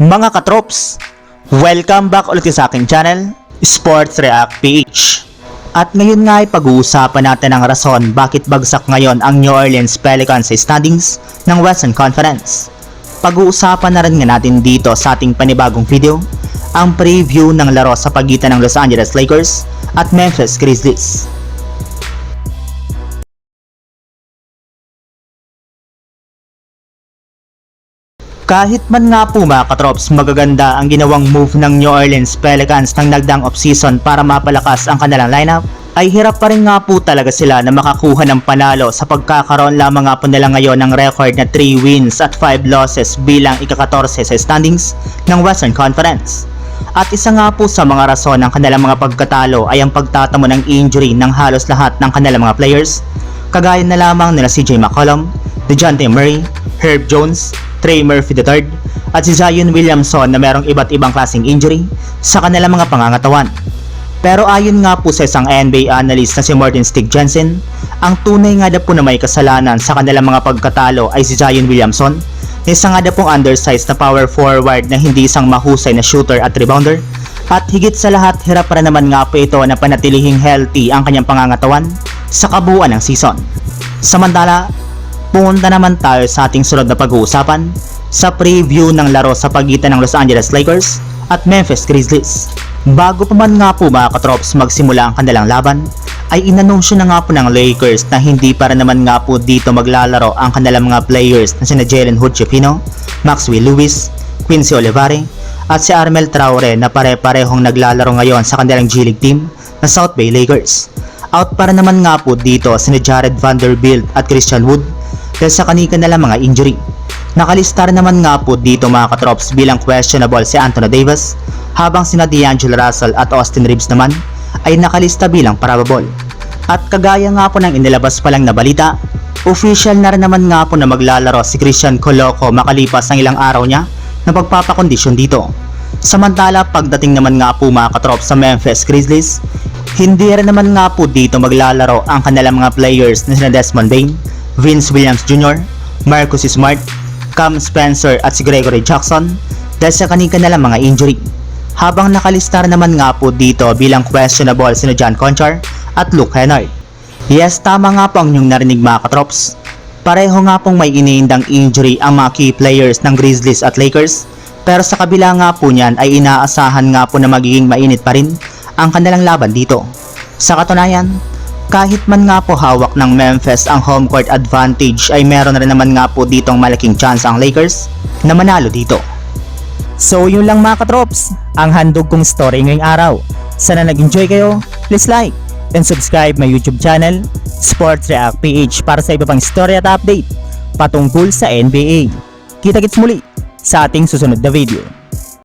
Mga katrops, welcome back ulit sa aking channel, Sports React PH. At ngayon nga ay pag-uusapan natin ang rason bakit bagsak ngayon ang New Orleans Pelicans sa standings ng Western Conference. Pag-uusapan na rin nga natin dito sa ating panibagong video ang preview ng laro sa pagitan ng Los Angeles Lakers at Memphis Grizzlies. Kahit man nga po mga katrops magaganda ang ginawang move ng New Orleans Pelicans ng nagdang offseason para mapalakas ang kanilang lineup, ay hirap pa rin nga po talaga sila na makakuha ng panalo sa pagkakaroon lamang nga po nila ngayon ng record na 3 wins at 5 losses bilang ika-14 sa standings ng Western Conference. At isa nga po sa mga rason ng kanilang mga pagkatalo ay ang pagtatamo ng injury ng halos lahat ng kanilang mga players, kagaya na lamang nila CJ McCollum, DeJounte Murray, Herb Jones, Trey Murphy III, at si Zion Williamson na merong iba't ibang klaseng injury sa kanilang mga pangangatawan. Pero ayon nga po sa isang NBA analyst na si Martin Stig Jensen, ang tunay nga daw po na may kasalanan sa kanilang mga pagkatalo ay si Zion Williamson, isa nga daw pong undersized na power forward na hindi isang mahusay na shooter at rebounder, at higit sa lahat hirap pa naman nga po ito na panatilihing healthy ang kanyang pangangatawan sa kabuuan ng season. Samantala, Punta naman tayo sa ating sunod na pag-uusapan sa preview ng laro sa pagitan ng Los Angeles Lakers at Memphis Grizzlies. Bago pa man nga po mga katrops magsimula ang kanilang laban, ay inanunsyo na nga po ng Lakers na hindi para naman nga po dito maglalaro ang kanilang mga players na sina Jalen Hood Chipino, Maxwell Lewis, Quincy Olivare, at si Armel Traore na pare-parehong naglalaro ngayon sa kanilang G League team na South Bay Lakers. Out para naman nga po dito sina Jared Vanderbilt at Christian Wood dahil sa kanika nila mga injury. Nakalistar naman nga po dito mga katrops bilang questionable si Anthony Davis habang sina D'Angelo Russell at Austin Reeves naman ay nakalista bilang probable. At kagaya nga po ng inilabas pa lang na balita, official na rin naman nga po na maglalaro si Christian Coloco makalipas ng ilang araw niya na pagpapakondisyon dito. Samantala pagdating naman nga po mga katrops sa Memphis Grizzlies, hindi rin naman nga po dito maglalaro ang kanilang mga players na sina Desmond Bain, Vince Williams Jr., Marcus Smart, Cam Spencer at si Gregory Jackson dahil sa kanika nalang mga injury. Habang nakalistar naman nga po dito bilang questionable sina John Conchar at Luke Kennard. Yes, tama nga po ang inyong narinig mga katrops. Pareho nga pong may iniindang injury ang mga key players ng Grizzlies at Lakers pero sa kabila nga po niyan ay inaasahan nga po na magiging mainit pa rin ang kanilang laban dito. Sa katunayan, kahit man nga po hawak ng Memphis ang home court advantage ay meron na rin naman nga po ditong malaking chance ang Lakers na manalo dito. So yun lang mga katrops, ang handog kong story ngayong araw. Sana nag-enjoy kayo, please like and subscribe my YouTube channel, Sports React PH para sa iba pang story at update patungkol sa NBA. Kita-kits muli sa ating susunod na video.